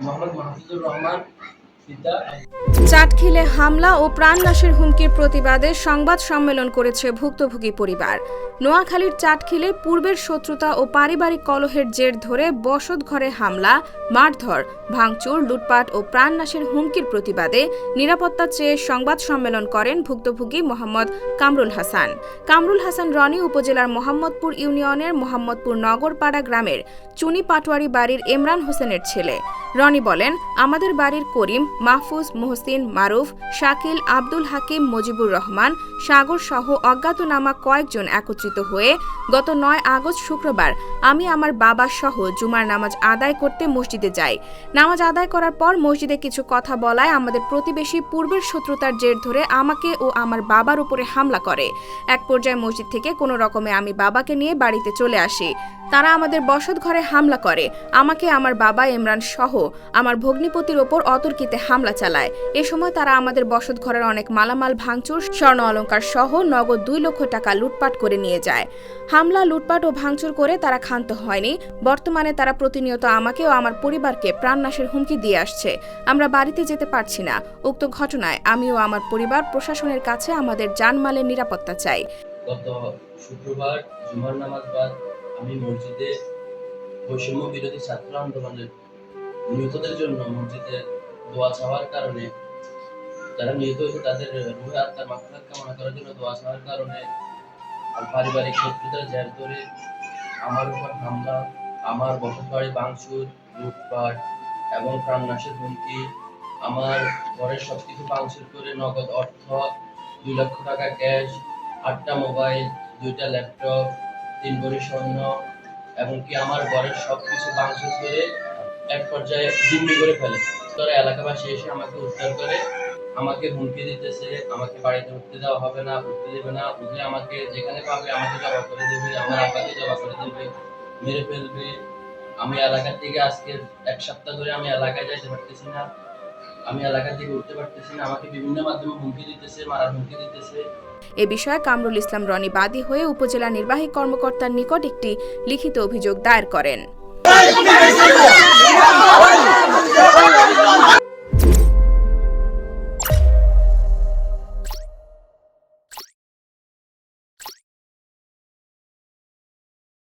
মোহাম্মদ মাহফুজুর রহমান চাটখিলে হামলা ও প্রাণনাশের হুমকির প্রতিবাদে সংবাদ সম্মেলন করেছে ভুক্তভোগী পরিবার। নোয়াখালীর চাটখিলে পূর্বের শত্রুতা ও পারিবারিক কলহের জের ধরে বসত ঘরে হামলা, মারধর, ভাঙচুর, লুটপাট ও প্রাণনাশের হুমকির প্রতিবাদে নিরাপত্তা চেয়ে সংবাদ সম্মেলন করেন ভুক্তভোগী মোহাম্মদ কামরুল হাসান। কামরুল হাসান রনি উপজেলার মোহাম্মদপুর ইউনিয়নের মোহাম্মদপুর নগরপাড়া গ্রামের চুনি পাটোয়ারি বাড়ির ইমরান হোসেনের ছেলে। রনি বলেন, আমাদের বাড়ির করিম, মাহফুজ, মোহসিন, মারুফ, শাকিল, আব্দুল হাকিম, মুজিবুর রহমান, সাগর সহ অজ্ঞাতনামা কয়েকজন একত্রিত হয়ে গত নয় আগস্ট শুক্রবার আমি আমার বাবা সহ জুমার নামাজ আদায় করতে মসজিদে যাই। নামাজ আদায় করার পর মসজিদে কিছু কথা বলায় আমাদের প্রতিবেশী পূর্বের শত্রুতার জের ধরে আমাকে ও আমার বাবার উপরে হামলা করে। এক পর্যায়ে মসজিদ থেকে কোনো রকমে আমি বাবাকে নিয়ে বাড়িতে চলে আসি। তারা আমাদের বসত ঘরে হামলা করে। আমাকে আমার বাবা ইমরান সহ আমার ভগ্নিপতির ওপর অতর্কিতে হামলা চালায়। এ সময় তারা আমাদের বসত ঘরের অনেক মালামাল, ভাঙচুর, স্বর্ণ অলঙ্কার সহ নগদ দুই লক্ষ টাকা লুটপাট করে নিয়ে যায়। হামলা, লুটপাট ও ভাঙচুর করে তারা ক্ষান্ত হয়নি। বর্তমানে তারা প্রতিনিয়ত আমাকে ও আমার পরিবারকে প্রাণনাশের হুমকি দিয়ে আসছে। আমরা বাড়িতে যেতে পারছি না। উক্ত ঘটনায় আমি ও আমার পরিবার প্রশাসনের কাছে আমাদের জানমালের নিরাপত্তা চাই। গত শুক্রবার জুমার নামাজ বাদ আমি মসজিদে বৈষম্য বিরোধী ছাত্র আন্দোলনের নিহতদের জন্য মসজিদে দোয়া চাওয়ার কারণে যারা নিহত হয়েছে তাদের রুহে আত্মার মাফাত কামনা করার জন্য দোয়া চাওয়ার কারণে পারিবারিক শত্রুতার জের ধরে আমার উপর হামলা, আমার বসত বাড়ি ভাঙচুর, লুটপাট এবং প্রাণনাশের হুমকি, আমার ঘরের সব কিছু ভাঙচুর করে নগদ অর্থ, দুই লক্ষ টাকা ক্যাশ, আটটা মোবাইল, দুইটা ল্যাপটপ, তিন ভরি স্বর্ণ এবং কি আমার ঘরের সব কিছু ভাঙচুর করে এক পর্যায়ে জিম্মি করে ফেলে। তারা এলাকাবাসী এসে আমাকে উদ্ধার করে। আমাকে হুমকি দিতেছে, আমাকে বাড়িতে উঠতে দেওয়া হবে না, উঠতে দেবে না। উঠলে আমাকে যেখানে পাবে, আমাকে জবা করে দেবে, আমার আব্বাকে জবা করে দেবে, মেরে ফেলবে। আমি এলাকা থেকে আজকে এক সপ্তাহ ধরে আমি এলাকায় যাইতে পারতেছি না। আমি এলাকা থেকে উঠতে পারতেছি না। আমাকে বিভিন্ন মাধ্যমে হুমকি দিতেছে, মারার হুমকি দিতেছে। এ বিষয়ে কামরুল ইসলাম রনি বাদী হয়ে উপজেলা নির্বাহী কর্মকর্তার নিকট একটি লিখিত অভিযোগ দায়ের করেন। Yeah!